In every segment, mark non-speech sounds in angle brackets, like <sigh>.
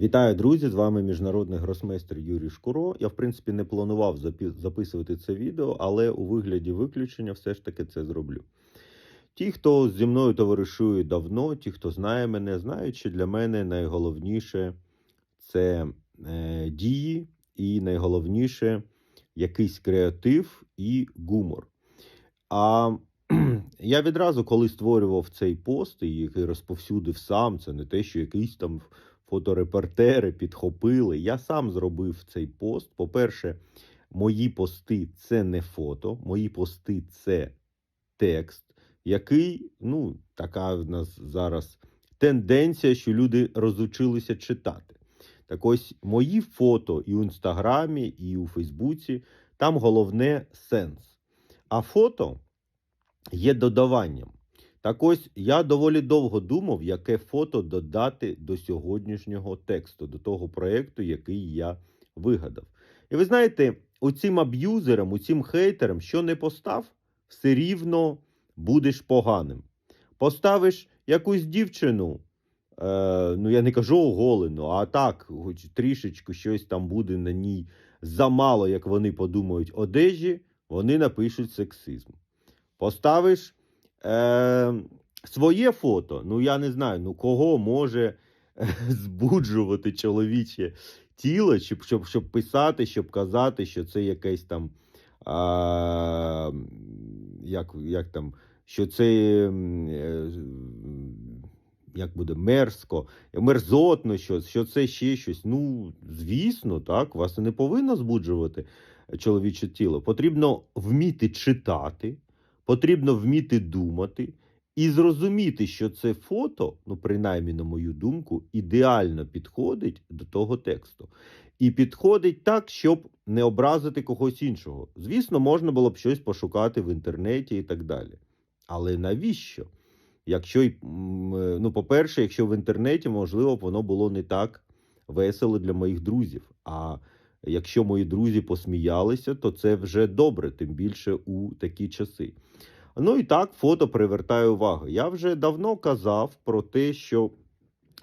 Вітаю, друзі! З вами міжнародний гросмейстер Юрій Шкуро. Я, в принципі, не планував записувати це відео, але у вигляді виключення все ж таки це зроблю. Ті, хто зі мною товаришує давно, ті, хто знає мене, знають, що для мене найголовніше це е, дії, і найголовніше якийсь креатив і гумор. А <clears throat> я відразу, коли створював цей пост, який розповсюдив сам, це не те, що якийсь там фоторепортери підхопили. Я сам зробив цей пост. По-перше, мої пости це не фото, мої пости це текст, який, ну, така в нас зараз тенденція, що люди розучилися читати. Так ось мої фото і в інстаграмі, і у Фейсбуці, там головне сенс. А фото є додаванням. Так ось я доволі довго думав, яке фото додати до сьогоднішнього тексту, до того проєкту, який я вигадав. І ви знаєте, оцим аб'юзерам, оцим хейтерам, що не постав, все рівно будеш поганим. Поставиш якусь дівчину, е, ну я не кажу оголену, а так, хоч трішечку щось там буде на ній замало, як вони подумають, одежі, вони напишуть сексизм. Поставиш е, своє фото, ну я не знаю, ну кого може е, <laughs> збуджувати чоловіче тіло, щоб, щоб, щоб писати, щоб казати, що це якесь там. А, як, як там, що це е, як буде мерзко, мерзотно щось, що це ще щось. Ну, звісно, так, вас не повинно збуджувати чоловіче тіло. Потрібно вміти читати, потрібно вміти думати і зрозуміти, що це фото, ну, принаймні, на мою думку, ідеально підходить до того тексту. І підходить так, щоб не образити когось іншого. Звісно, можна було б щось пошукати в інтернеті і так далі. Але навіщо? Якщо, е, ну, по-перше, якщо в інтернеті, можливо, воно було не так весело для моїх друзів. А якщо мої друзі посміялися, то це вже добре, тим більше у такі часи. Ну і так, фото привертає увагу. Я вже давно казав про те, що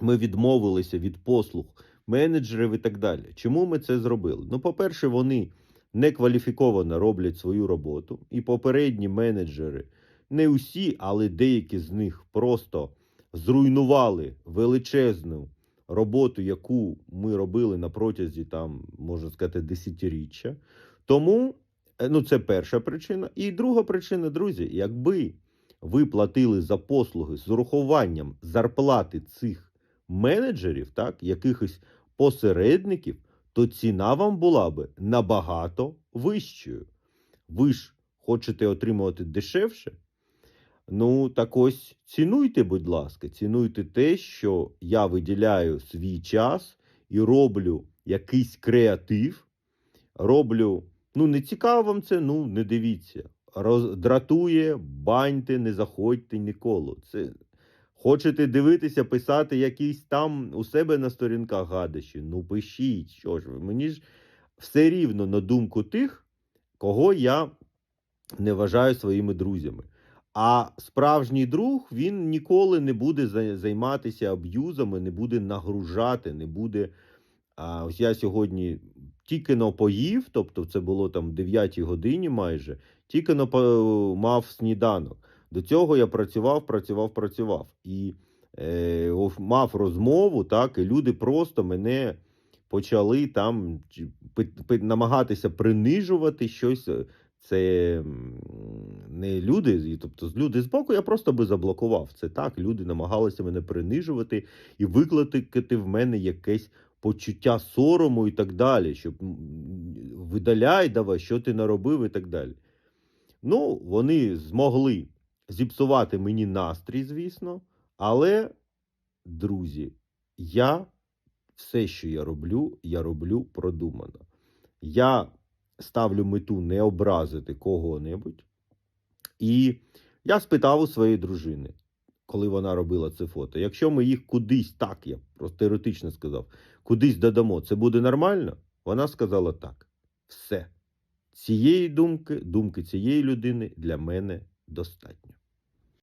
ми відмовилися від послуг менеджерів і так далі. Чому ми це зробили? Ну, по-перше, вони некваліфіковано роблять свою роботу, і попередні менеджери, не усі, але деякі з них просто зруйнували величезну роботу, яку ми робили на протязі там, можна сказати, десятиріччя. Тому е, ну, це перша причина. І друга причина, друзі, якби ви платили за послуги з урахуванням зарплати цих менеджерів, так, якихось посередників, то ціна вам була би набагато вищою. Ви ж хочете отримувати дешевше? Ну, так ось цінуйте, будь ласка, цінуйте те, що я виділяю свій час і роблю якийсь креатив, роблю. Ну, не цікаво вам це, ну не дивіться. Роздратує, баньте, не заходьте ніколи. Це Хочете дивитися, писати якісь там у себе на сторінках гадощі? Ну пишіть, що ж ви. Мені ж все рівно на думку тих, кого я не вважаю своїми друзями. А справжній друг він ніколи не буде за- займатися аб'юзами, не буде нагружати, не буде. А ось я сьогодні тільки но поїв, тобто це було там 9 годині майже, тільки мав сніданок. До цього я працював, працював, працював. І е, мав розмову, так, і люди просто мене почали там намагатися принижувати щось. Це не люди, тобто з- люди збоку, я просто би заблокував. Це так, люди намагалися мене принижувати і викликати в мене якесь почуття сорому і так далі, щоб видаляй давай, що ти наробив і так далі. Ну, вони змогли зіпсувати мені настрій, звісно, але, друзі, я все, що я роблю, я роблю продумано. Я ставлю мету не образити кого-небудь. І я спитав у своєї дружини, коли вона робила це фото. Якщо ми їх кудись так, я просто теоретично сказав, кудись додамо, це буде нормально? Вона сказала так. Все. Цієї думки, думки цієї людини для мене достатньо.